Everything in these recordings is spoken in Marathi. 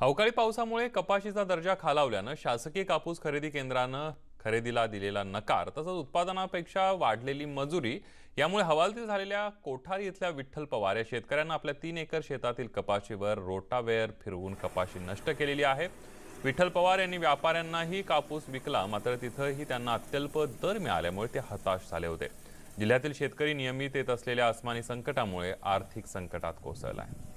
अवकाळी पावसामुळे कपाशीचा दर्जा खालावल्यानं शासकीय कापूस खरेदी केंद्रानं खरेदीला दिलेला नकार तसंच उत्पादनापेक्षा वाढलेली मजुरी यामुळे हवालदिल झालेल्या कोठारी इथल्या विठ्ठल पवार या शेतकऱ्यांना आपल्या तीन एकर शेतातील कपाशीवर रोटावेअर फिरवून कपाशी नष्ट केलेली आहे. विठ्ठल पवार यांनी व्यापाऱ्यांनाही कापूस विकला मात्र तिथंही त्यांना अत्यल्प दर मिळाल्यामुळे ते हताश झाले होते. जिल्ह्यातील शेतकरी नियमित येत असलेल्या आसमानी संकटामुळे आर्थिक संकटात कोसळला आहे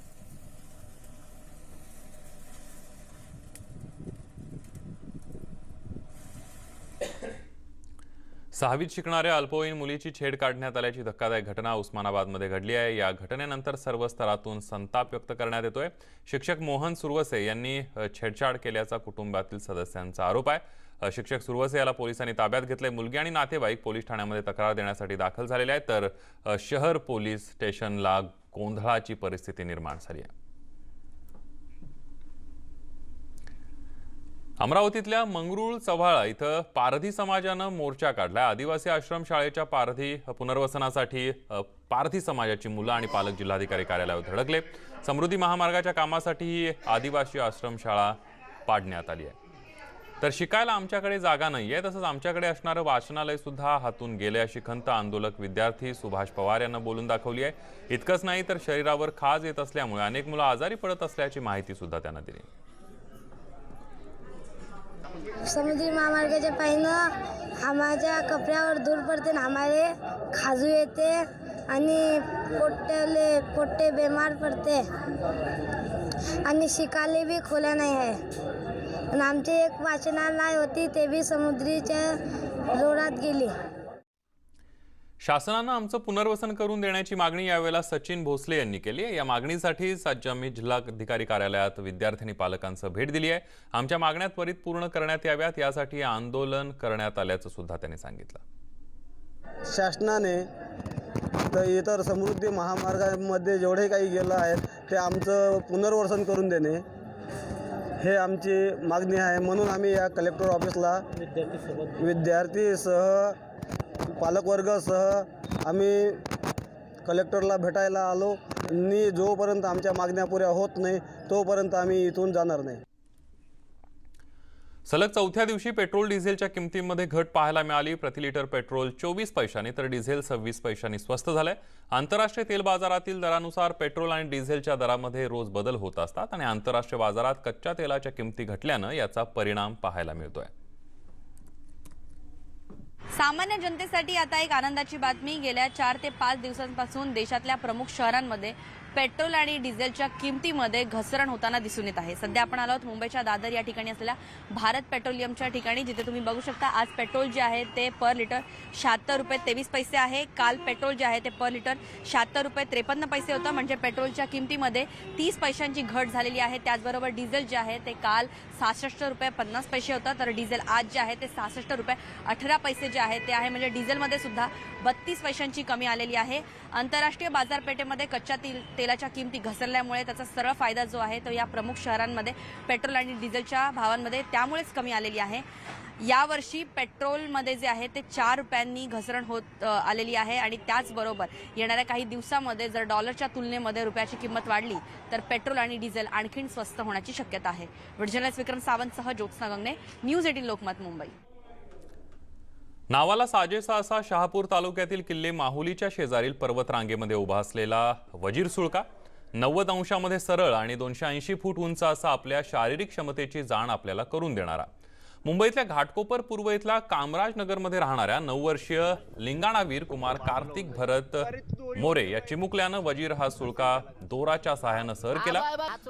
सहावीत शिकणाऱ्या अल्पवयीन मुलीची छेड काढण्यात आल्याची धक्कादायक घटना उस्मानाबादमध्ये घडली आहे. या घटनेनंतर सर्व स्तरातून संताप व्यक्त करण्यात येतोय. शिक्षक मोहन सुरवसे यांनी छेडछाड केल्याचा कुटुंबातील सदस्यांचा आरोप आहे. शिक्षक सुरवसे याला पोलिसांनी ताब्यात घेतले मुलगी आणि नातेवाईक पोलीस ठाण्यामध्ये तक्रार देण्यासाठी दाखल झालेले आहेत. तर शहर पोलीस स्टेशनला गोंधळाची परिस्थिती निर्माण झाली आहे. अमरावतीतल्या मंगरुळ चव्हाळा इथं पारधी समाजानं मोर्चा काढला आदिवासी आश्रमशाळेच्या पारधी पुनर्वसनासाठी पारधी समाजाची मुलं आणि पालक जिल्हाधिकारी कार्यालयावर धडकले. समृद्धी महामार्गाच्या कामासाठी ही आदिवासी आश्रमशाळा पाडण्यात आली आहे. तर शिकायला आमच्याकडे जागा नाही आहे तसंच आमच्याकडे असणारं वाचनालय सुद्धा हातून गेले अशी खंत आंदोलक विद्यार्थी सुभाष पवार यांना बोलून दाखवली आहे. इतकंच नाही तर शरीरावर खाज येत असल्यामुळे अनेक मुलं आजारी पडत असल्याची माहिती सुद्धा त्यांना दिली. समुद्री महामार्गाच्या पायीनं आम्हाच्या कपड्यावर धूर पडते आणि आम्हाला. खाजू येते आणि पोट्याले पोट्टे बेमार पडते. आणि शिकाले बी खोल्या नाही आहे. आणि आमची एक वाचनालय होती ते बी समुद्रीच्या रोडात गेली. शासनानं आमचं पुनर्वसन करून देण्याची मागणी यावेळेला सचिन भोसले यांनी केली आहे. या मागणीसाठीच आज आम्ही जिल्हाधिकारी कार्यालयात विद्यार्थ्यांनी पालकांचं भेट दिली आहे. आमच्या मागण्या त्वरित पूर्ण करण्यात याव्यात यासाठी आंदोलन करण्यात आल्याचं सुद्धा त्यांनी सांगितलं. शासनाने तर इतर समृद्धी महामार्गामध्ये जेवढे काही गेलं आहे ते आमचं पुनर्वसन करून देणे हे आमची मागणी आहे. म्हणून आम्ही या कलेक्टर ऑफिसला विद्यार्थीसह पालकवर्गासह आम्ही कलेक्टरला भेटायला आलो. नी जोपर्यंत आमच्या मागण्या पुऱ्या होत नाही तोपर्यंत आम्ही इथून जाणार नाही. सलग चौथ्या दिवशी पेट्रोल डिझेलच्या किमतीमध्ये घट पाहायला मिळाली. प्रति लिटर पेट्रोल चोवीस पैशांनी तर डिझेल सव्वीस पैशांनी स्वस्त झालंय. आंतरराष्ट्रीय तेल बाजारातील दरानुसार पेट्रोल आणि डिझेलच्या दरामध्ये रोज बदल होत असतात आणि आंतरराष्ट्रीय बाजारात कच्च्या तेलाच्या किमती घटल्यानं याचा परिणाम पाहायला मिळतोय. सामान्य जनतेसाठी आता एक आनंदाची बातमी. गेल्या चार ते पाच दिवसांपासून देशातल्या प्रमुख शहरांमध्ये पेट्रोल आणि डिझेलच्या किमतीमध्ये घसरण होताना दिसून येत आहे. सध्या आपण आलो आहोत मुंबईच्या दादर या ठिकाणी असलेल्या भारत पेट्रोलियमच्या ठिकाणी जिथे तुम्ही बघू शकता आज पेट्रोल जे आहे ते पर लिटर शहात्तर रुपये तेवीस पैसे आहे. काल पेट्रोल जे आहे ते पर लिटर शहात्तर रुपये त्रेपन्न पैसे होतं. म्हणजे पेट्रोलच्या किमतीमध्ये तीस पैशांची घट झालेली आहे. त्याचबरोबर डिझेल जे आहे ते काल सहासष्ट रुपये पन्नास पैसे होतं. तर डिझेल आज जे आहे ते सहासष्ट रुपये अठरा पैसे जे आहे ते आहे. म्हणजे डिझेलमध्ये सुद्धा बत्तीस पैशांची कमी आलेली आहे. आंतरराष्ट्रीय बाजारपेठेमध्ये कच्च्या तेल तेलाच्या किमती घसरल्यामुळे त्याचा सरळ फायदा जो आहे तो या प्रमुख शहरांमध्ये पेट्रोल आणि डिझेलच्या भावांमध्ये त्यामुळेच कमी आलेली आहे. यावर्षी पेट्रोलमध्ये जे आहे ते चार रुपयांनी घसरण होत आलेली आहे आणि त्याचबरोबर येणाऱ्या काही दिवसामध्ये जर डॉलरच्या तुलनेमध्ये रुपयाची किंमत वाढली तर पेट्रोल आणि डिझेल आणखीन स्वस्त होण्याची शक्यता आहे. व्हिडिओ विक्रम सावंतसह ज्योत्स्ना गंगणे न्यूज एटीन लोकमत मुंबई. नावाला साजेसा असा शहापूर तालुक्यातील किल्ले माहुलीच्या शेजारील पर्वतरांगेमध्ये उभा असलेला वजीर सुळका नव्वद अंशामध्ये सरळ आणि दोनशे ऐंशी फूट उंच असा आपल्या शारीरिक क्षमतेची जाण आपल्याला करून देणारा. मुंबईतल्या घाटकोपर पूर्व इथला कामराज नगरमध्ये राहणाऱ्या नऊ वर्षीय लिंगाणावीर कुमार कार्तिक भरत मोरे या चिमुकल्यानं वजीर हा सुळका दोराच्या सहाय्यानं सर केला.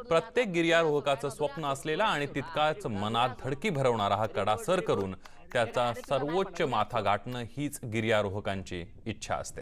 प्रत्येक गिर्यारोहकाचं स्वप्न असलेला आणि तितकाच मनात धडकी भरवणारा हा कडा सर करून त्याचा सर्वोच्च माथा गाठणं हीच गिर्यारोहकांची इच्छा असते.